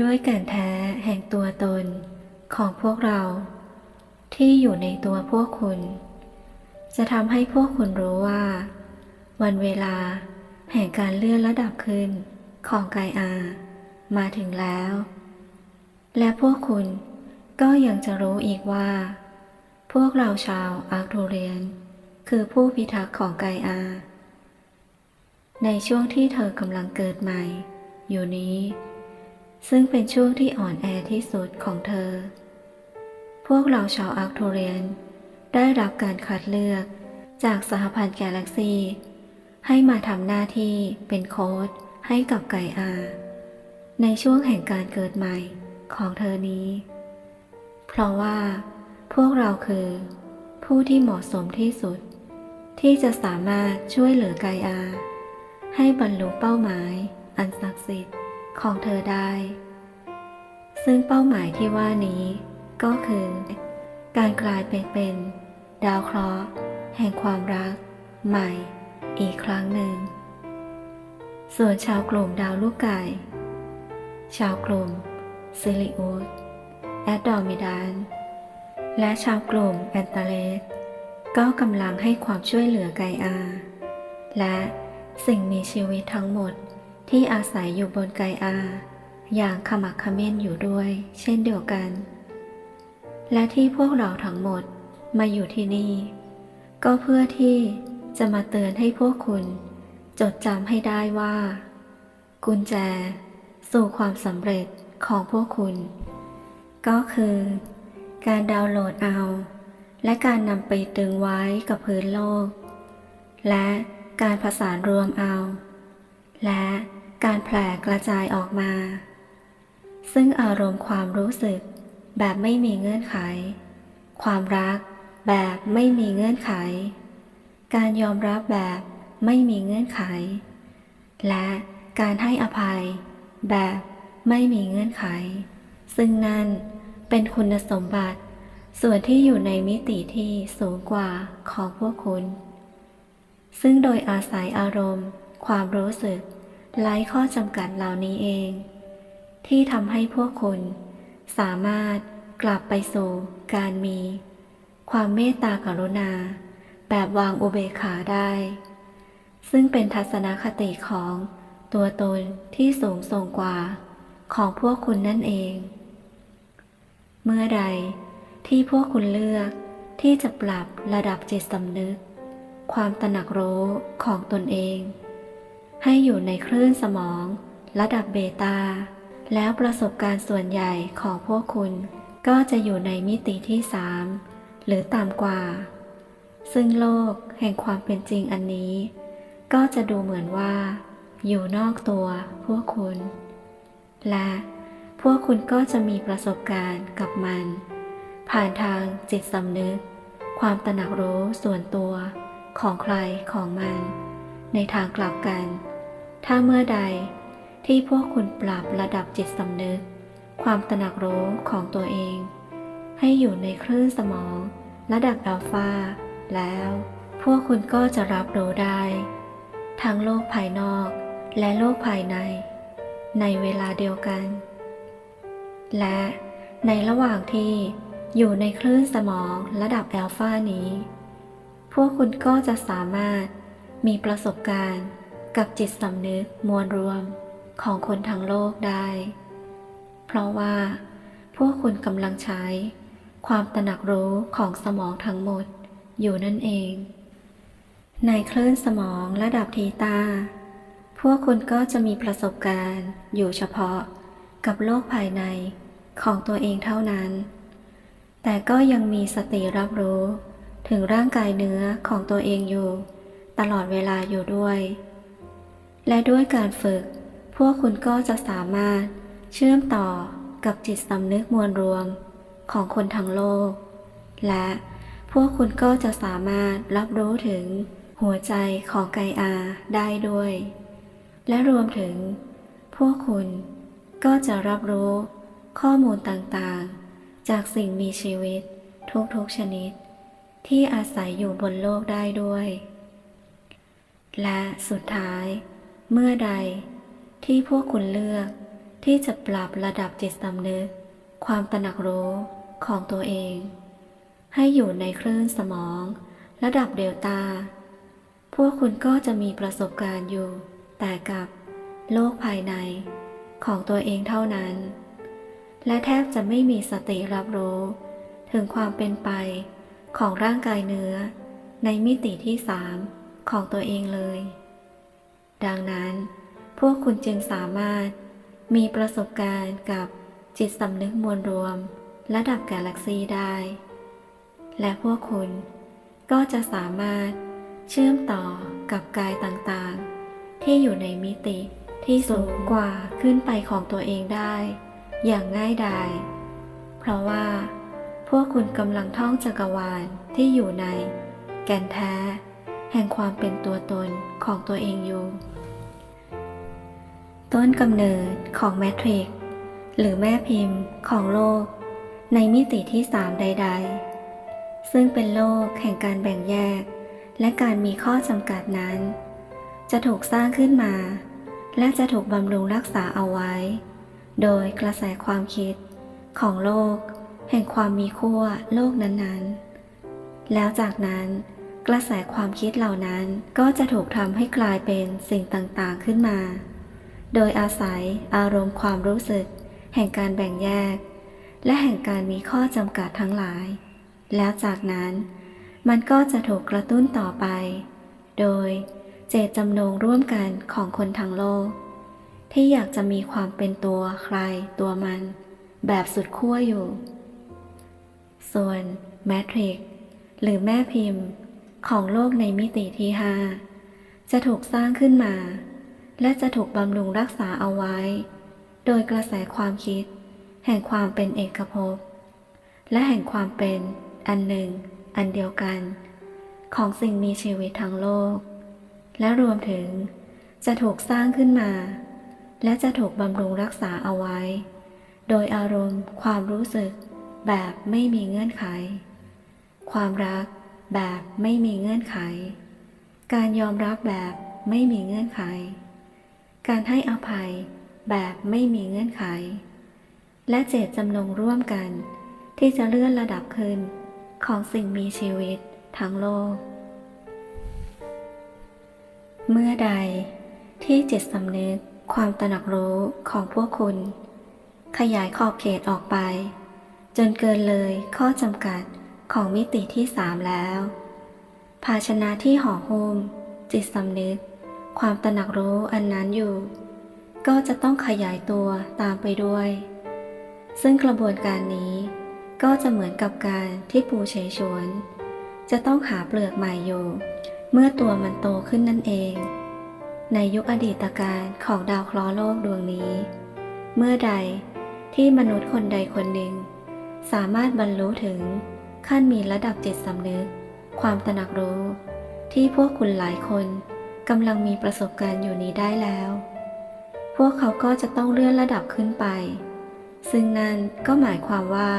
ด้วยการแท้แห่งตัวตนของพวกเรา ที่อยู่ในตัวพวกคุณ จะทำให้พวกคุณรู้ว่า วันเวลาแห่งการเลื่อนระดับขึ้นของกายอา มาถึงแล้ว และพวกคุณก็ยังจะรู้อีกว่า พวกเราชาวอาร์ทูเรียน คือผู้พิทักษ์ของกายอา ในช่วงที่เธอกำลังเกิดใหม่ อยู่นี้ ซึ่งเป็นช่วงที่อ่อนแอที่สุดของเธอ พวกเราชาวอาร์ทูเรียน ได้รับการคัดเลือกจากสหพันธ์กาแล็กซีให้มาทำหน้าที่เป็นโค้ดให้กับไกอา ในช่วงแห่งการเกิดใหม่ของเธอนี้ เพราะว่า พวกเราคือ ผู้ที่เหมาะสมที่สุด ที่จะสามารถช่วยเหลือไกอา ให้บรรลุเป้าหมายอันศักดิ์สิทธิ์ ของเธอได้ ซึ่งเป้าหมายที่ว่านี้ก็คือ การกลายไปเป็นดาวเคราะห์แห่งความรัก ใหม่อีกครั้งหนึ่ง ส่วนชาวกลุ่มดาวลูกไก่ ชาวกลุ่มซิลิอุสแอดดอมิดานและชาวกลุ่มแอนตาเลสก็กำลังให้ความช่วยเหลือไกอา และสิ่งมีชีวิตทั้งหมด ที่อาศัยอยู่บนไกอา อย่างขมักเขม้นอยู่ด้วย เช่นเดียวกัน และที่พวกเราทั้งหมดมาอยู่ที่นี่ ก็เพื่อที่จะมาเตือนให้พวกคุณ จดจำให้ได้ว่า กุญแจสู่ความสำเร็จของพวกคุณ ก็คือ การดาวน์โหลดเอา และการนำไปตึงไว้กับพื้นโลก และการผสานรวมเอา และ การแผ่กระจายออกมา ซึ่งอารมณ์ความรู้สึกแบบไม่มีเงื่อนไข ความรักแบบไม่มีเงื่อนไข การยอมรับแบบไม่มีเงื่อนไข และการให้อภัยแบบไม่มีเงื่อนไข ซึ่งนั่นเป็นคุณสมบัติ ส่วนที่อยู่ในมิติที่สูงกว่าของพวกคุณ ซึ่งโดยอาศัยอารมณ์ ความรู้สึก ไร้ข้อจำกัดเหล่านี้เอง ที่ทำให้พวกคุณ สามารถกลับไปสู่การมี ความเมตตากรุณา แบบวางอุเบกขาได้ ซึ่งเป็นทัศนคติของตัวตนที่สูงส่งกว่าของพวกคุณนั่นเอง เมื่อใดที่พวกคุณเลือกที่จะปรับระดับจิตสำนึก ความตระหนักรู้ของตนเอง ให้อยู่ในคลื่นสมอง ระดับเบตาแล้วประสบการณ์ส่วนใหญ่ของพวกคุณ ก็จะอยู่ในมิติที่สามหรือต่ำกว่า ซึ่งโลกแห่งความเป็นจริงอันนี้ ก็จะดูเหมือนว่า อยู่นอกตัวพวกคุณ และพวกคุณก็จะมีประสบการณ์กับมัน ผ่านทางจิตสำนึก ความตระหนักรู้ส่วนตัวของใครของมัน ในทางกลับกัน ถ้าเมื่อใดที่พวกคุณปรับระดับจิตสำนึก ความตระหนักรู้ของตัวเอง ให้อยู่ในคลื่นสมอง ระดับอัลฟาแล้ว พวกคุณก็จะรับรู้ได้ ทั้งโลกภายนอกและโลกภายใน ในเวลาเดียวกัน และในระหว่างที่อยู่ในคลื่นสมองระดับอัลฟานี้ พวกคุณก็จะสามารถมีประสบการณ์ กับจิตสำนึกมวลรวมของคนทั้งโลกได้ เพราะว่า พวกคุณกำลังใช้ ความตระหนักรู้ของสมองทั้งหมดอยู่นั่นเอง ในคลื่นสมองระดับทีตาพวกคุณก็จะมีประสบการณ์อยู่เฉพาะกับโลกภายในของตัวเองเท่านั้น แต่ก็ยังมีสติรับรู้ถึงร่างกายเนื้อของตัวเองอยู่ ตลอดเวลาอยู่ด้วย และด้วยการฝึก พวกคุณก็จะสามารถเชื่อมต่อกับจิตสำนึกมวลรวมของคนทั้งโลก และพวกคุณก็จะสามารถรับรู้ถึงหัวใจของไกอาได้ด้วย และรวมถึง พวกคุณก็จะรับรู้ข้อมูลต่างๆ จากสิ่งมีชีวิตทุกๆชนิด ที่อาศัยอยู่บนโลกได้ด้วย และสุดท้าย เมื่อใด ที่พวกคุณเลือกที่จะปรับระดับจิตสำนึก ความตระหนักรู้ของตัวเอง ให้อยู่ในคลื่นสมอง ระดับเดลตาพวกคุณก็จะมีประสบการณ์อยู่ แต่กับโลกภายในของตัวเองเท่านั้น และแทบจะไม่มีสติรับรู้ ถึงความเป็นไปของร่างกายเนื้อ ในมิติที่สามของตัวเองเลย ดังนั้น พวกคุณจึงสามารถมีประสบการณ์กับจิตสำนึกมวลรวม ระดับกาแล็กซีได้ และพวกคุณก็จะสามารถเชื่อมต่อกับกายต่างๆ ที่อยู่ในมิติที่สูงกว่าขึ้นไปของตัวเองได้ อย่างง่ายดาย เพราะว่า พวกคุณกำลังท่องจักรวาลที่อยู่ใน แก่นแท้ แห่งความเป็นตัวตนของตัวเองอยู่ ต้นกำเนิดของแมทริกหรือแม่พิมพ์ของโลก ในมิติที่สามใด ๆ ซึ่งเป็นโลกแห่งการแบ่งแยก และการมีข้อจำกัดนั้น จะถูกสร้างขึ้นมา และจะถูกบำรุงรักษาเอาไว้ โดยกระแสความคิดของโลก แห่งความมีขั้วโลกนั้นๆ แล้วจากนั้น กระแสความคิดเหล่านั้นก็จะถูกทำให้กลายเป็นสิ่งต่างๆขึ้นมา โดยอาศัยอารมณ์ความรู้สึก แห่งการแบ่งแยก และแห่งการมีข้อจำกัดทั้งหลาย แล้วจากนั้นมันก็จะถูกกระตุ้นต่อไป โดยเจตจำนงร่วมกันของคนทั้งโลก ที่อยากจะมีความเป็นตัวใครตัวมัน แบบสุดขั้วอยู่ ส่วนแมทริกหรือแม่พิมพ์ ของโลกในมิติที่5จะถูกสร้างขึ้นมา และจะถูกบำรุงรักษาเอาไว้ โดยกระแสความคิด แห่งความเป็นเอกภพ และแห่งความเป็น อันหนึ่ง อันเดียวกัน ของสิ่งมีชีวิตทั้งโลก และรวมถึงจะถูกสร้างขึ้นมา และจะถูกบำรุงรักษาเอาไว้ โดยอารมณ์ความรู้สึกแบบไม่มีเงื่อนไข ความรัก แบบไม่มีเงื่อนไข การยอมรับแบบไม่มีเงื่อนไข การให้อภัยแบบไม่มีเงื่อนไข และเจตจำนงร่วมกัน ที่จะเลื่อนระดับขึ้นของสิ่งมีชีวิตทั้งโลก เมื่อใดที่จิตสำนึกความตระหนักรู้ของพวกคุณ ขยายขอบเขตออกไป จนเกินเลยข้อจำกัด ของมิติที่สามแล้ว ภาชนะที่ห่อหุ้มจิตสำนึก ความตระหนักรู้อันนั้นอยู่ ก็จะต้องขยายตัวตามไปด้วย ซึ่งกระบวนการนี้ก็จะเหมือนกับการที่ปูเฉยฉวน จะต้องหาเปลือกใหม่อยู่ เมื่อตัวมันโตขึ้นนั่นเอง ในยุคอดีตการของดาวเคราะห์โลกดวงนี้ เมื่อใดที่มนุษย์คนใดคนหนึ่ง สามารถบรรลุถึง ขั้นมีระดับจิตสำนึก ความตระหนักรู้ ที่พวกคุณหลายคนกำลังมีประสบการณ์อยู่นี้ได้แล้ว พวกเขาก็จะต้องเลื่อนระดับขึ้นไป ซึ่งนั่นก็หมายความว่า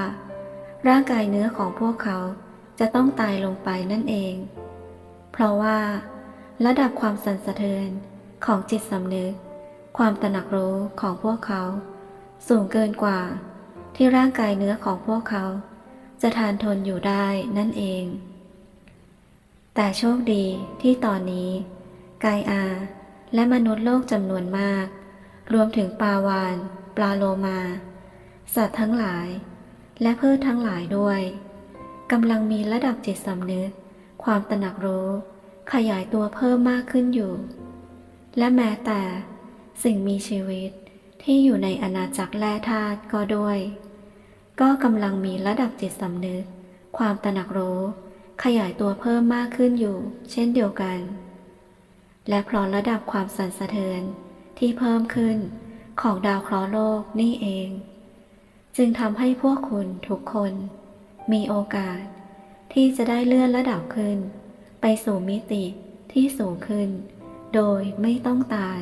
ร่างกายเนื้อของพวกเขาจะต้องตายลงไปนั่นเอง เพราะว่า ระดับความสั่นสะเทือนของจิตสำนึก ความตระหนักรู้ของพวกเขา สูงเกินกว่าที่ร่างกายเนื้อของพวกเขา จะทานทนอยู่ได้นั่นเอง แต่โชคดีที่ตอนนี้ กายอาและมนุษย์โลกจำนวนมาก รวมถึงปลาวาน ปลาโลมา สัตว์ทั้งหลาย และพืชทั้งหลายด้วยกำลังมีระดับจิตสำนึก ความตระหนักรู้ ขยายตัวเพิ่มมากขึ้นอยู่ และแม้แต่ สิ่งมีชีวิตที่อยู่ในอาณาจักรแร่ธาตุก็ด้วย ก็กำลังมีระดับจิตสำนึก ความตระหนักรู้ ขยายตัวเพิ่มมากขึ้นอยู่ เช่นเดียวกัน และเพราะระดับความสั่นสะเทือนที่เพิ่มขึ้นของดาวเคราะห์โลกนี่เอง จึงทำให้พวกคุณทุกคน มีโอกาส ที่จะได้เลื่อนระดับขึ้น ไปสู่มิติที่สูงขึ้น โดยไม่ต้องตาย